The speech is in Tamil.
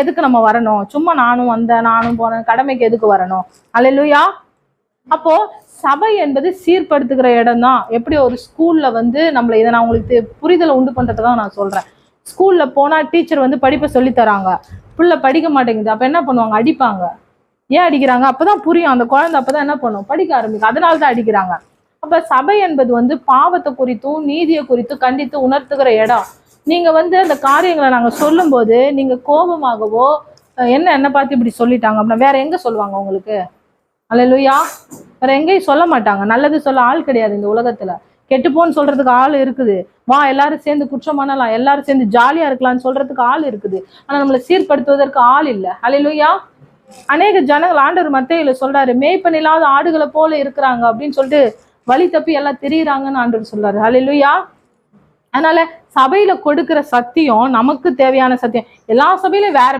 எதுக்கு நம்ம வரணும்? சும்மா நானும் வந்தேன் நானும் போனேன் கடமைக்கு எதுக்கு வரணும்? அலையிலுயா அப்போ சபை என்பது சீர்படுத்துகிற இடம் தான் எப்படி ஒரு ஸ்கூல்ல வந்து நம்மள இதை நான் உங்களுக்கு புரிதலை உண்டு பண்றதுக்காக நான் சொல்றேன். ஸ்கூல்ல போனா டீச்சர் வந்து படிப்பை சொல்லி தராங்க. புள்ள படிக்க மாட்டேங்குது. அப்ப என்ன பண்ணுவாங்க? அடிப்பாங்க. ஏன் அடிக்கிறாங்க? அப்பதான் புரியும். அந்த குழந்தை அப்பதான் என்ன பண்ணும்? படிக்க ஆரம்பிக்கும். அதனால தான் அடிக்கிறாங்க. அப்ப சபை என்பது வந்து பாவத்தை குறித்தும் நீதியை குறித்தும் கண்டித்து உணர்த்துகிற இடம். நீங்க வந்து அந்த காரியங்களை நாங்க சொல்லும்போது நீங்க கோபமாகவோ என்ன என்ன பார்த்து இப்படி சொல்லிட்டாங்க அப்படின்னா வேற எங்க சொல்லுவாங்க உங்களுக்கு? அல்லேலூயா வேற எங்கேயும் சொல்ல மாட்டாங்க. நல்லது சொல்ல ஆள் கிடையாது இந்த உலகத்துல. கெட்டுப்போன்னு சொல்றதுக்கு ஆள் இருக்குது. வா எல்லாரும் சேர்ந்து குற்றம் பண்ணலாம். எல்லாரும் சேர்ந்து ஜாலியா இருக்கலாம்னு சொல்றதுக்கு ஆள் இருக்குது. ஆனா நம்மளை சீர்படுத்துவதற்கு ஆள் இல்லை. அலையிலுயா அநேக ஜனங்கள் ஆண்டவர் மத்தையில சொல்றாரு மேய்ப்பன் இல்லாத ஆடுகளை போல இருக்கிறாங்க அப்படின்னு சொல்லிட்டு வழி தப்பி எல்லாம் தெரியுறாங்கன்னு ஆண்டவர் சொல்றாரு. அலையிலுயா அதனால சபையில கொடுக்கிற சத்தியம் நமக்கு தேவையான சத்தியம். எல்லா சபையிலும் வேற